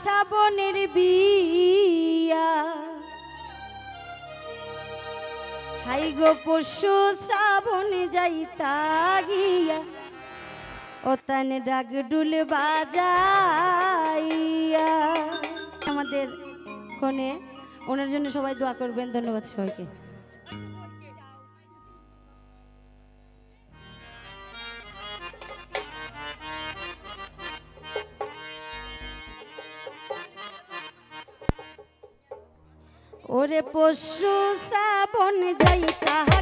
শ্রাবণের বিয়া। হাই গো পশু, শ্রাবণে যাইতা গিয়া ওতান ডাক ডুল বাজাইয়া। আমাদের কোণে ওনার জন্য সবাই দোয়া করবেন, ধন্যবাদ সবাইকে। ওরে পশু শ্রাবণ যাই তাহা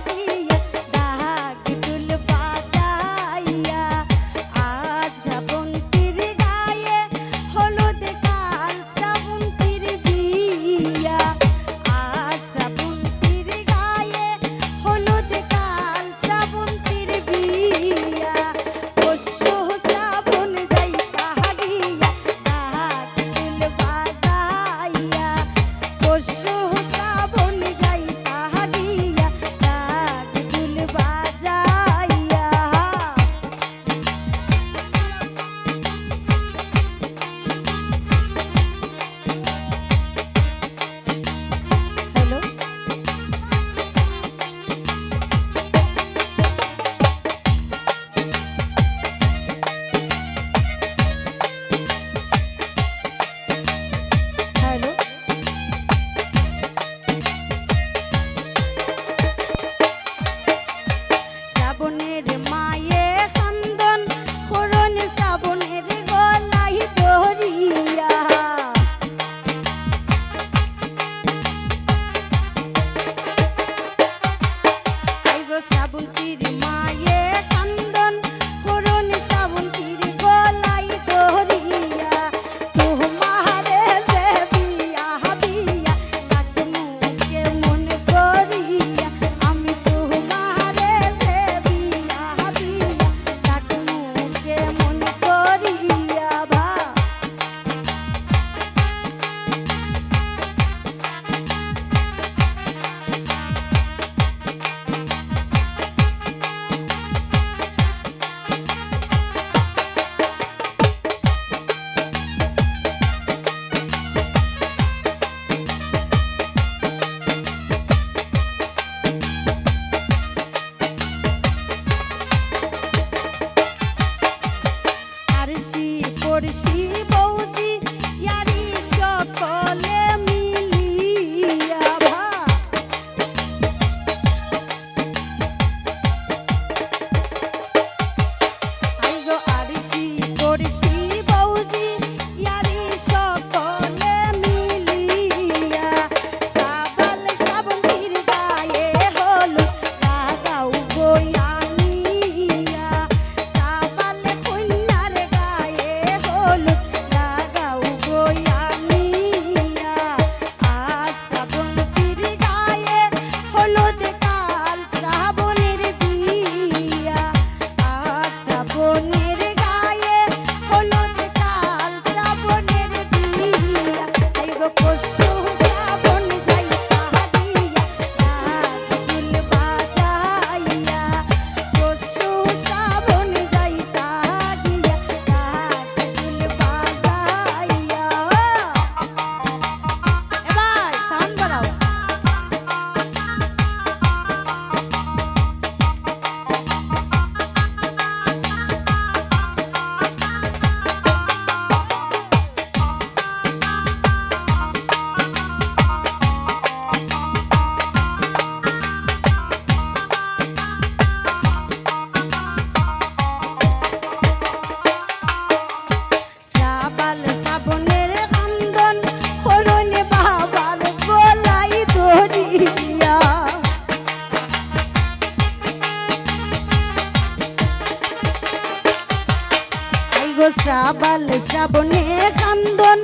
বনে কান্দন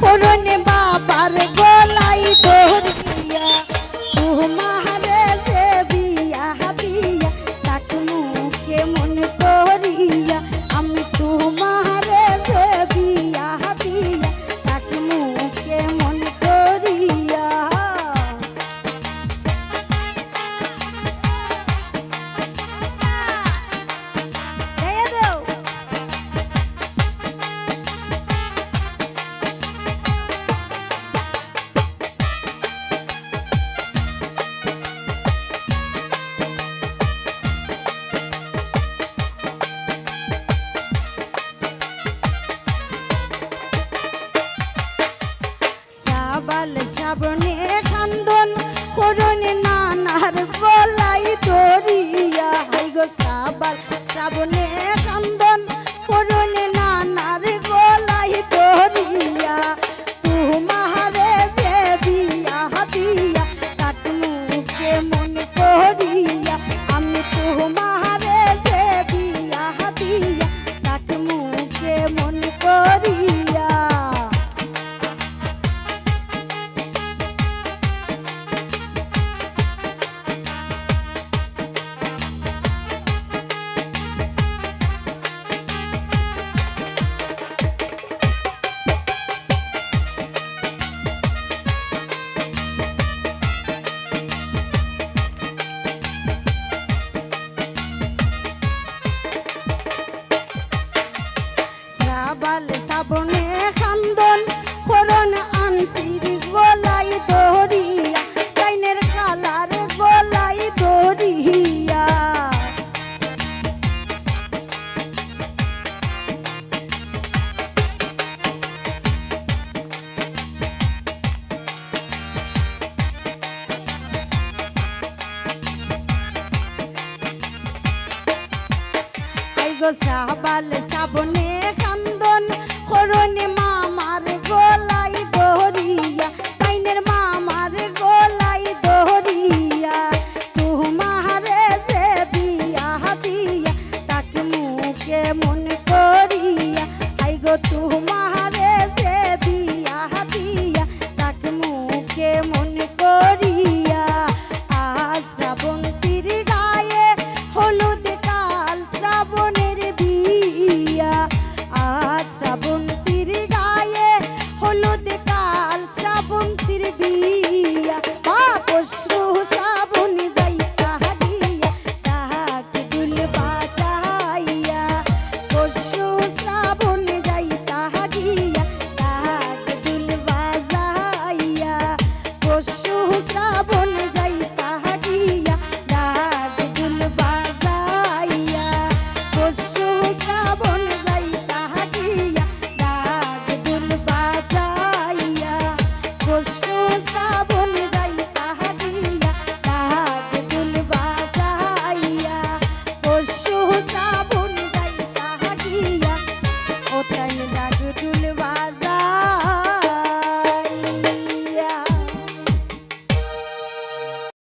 পরনে বাবার গলাই তোর কান্দন করুন নানার বলাই দরিয়া হাই গো সাবার আইগো সাবনে খান্দন করুন মামার